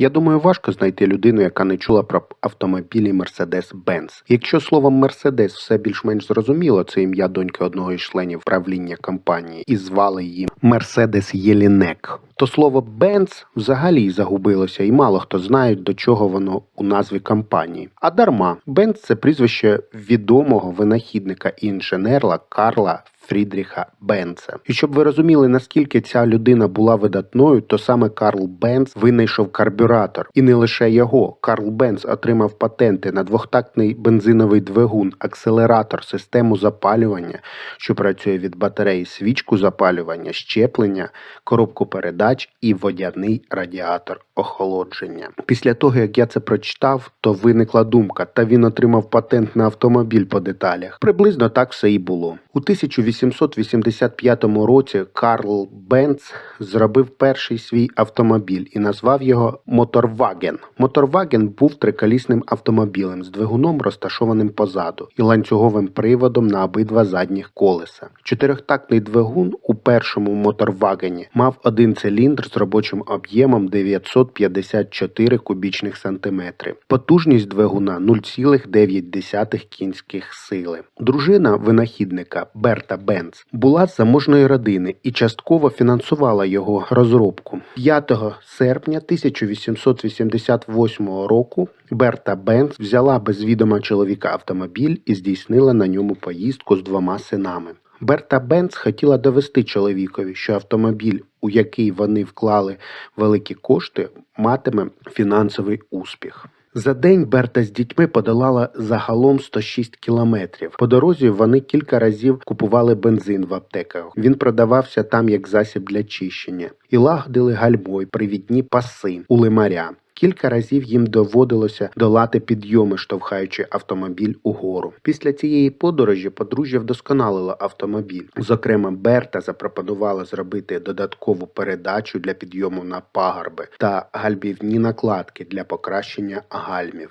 Я думаю, важко знайти людину, яка не чула про автомобілі Mercedes-Benz. Якщо словом Mercedes все більш-менш зрозуміло, це ім'я доньки одного із членів правління компанії, і звали її Мерседес Єлінек. То слово Benz взагалі загубилося, і мало хто знає, до чого воно у назві компанії. А дарма, Benz – це прізвище відомого винахідника і інженерла Карла Фрідріха Бенца. І щоб ви розуміли, наскільки ця людина була видатною, то саме Карл Бенц винайшов карбюратор. І не лише його. Карл Бенц отримав патенти на двохтактний бензиновий двигун, акселератор, систему запалювання, що працює від батареї, свічку запалювання, щеплення, коробку передач і водяний радіатор охолодження. Після того, як я це прочитав, то виникла думка, та він отримав патент на автомобіль по деталях. Приблизно так все і було. У 1885 році Карл Бенц зробив перший свій автомобіль і назвав його Моторваген. Моторваген був триколісним автомобілем з двигуном, розташованим позаду, і ланцюговим приводом на обидва задніх колеса. Чотирьохтактний двигун у першому моторвагені мав один циліндр з робочим об'ємом 954 кубічних сантиметри. Потужність двигуна 0,9 кінських сили. Дружина винахідника Берта Бенц була з заможної родини і частково фінансувала його розробку. 5 серпня 1888 року Берта Бенц взяла без відома чоловіка автомобіль і здійснила на ньому поїздку з двома синами. Берта Бенц хотіла довести чоловікові, що автомобіль, у який вони вклали великі кошти, матиме фінансовий успіх. За день Берта з дітьми подолала загалом 106 кілометрів. По дорозі вони кілька разів купували бензин в аптеках. Він продавався там як засіб для чищення і лагодили гальмо й привідні паси у лимаря. Кілька разів їм доводилося долати підйоми, штовхаючи автомобіль угору. Після цієї подорожі подружжя вдосконалило автомобіль. Зокрема, Берта запропонувала зробити додаткову передачу для підйому на пагорби та гальбівні накладки для покращення гальмів.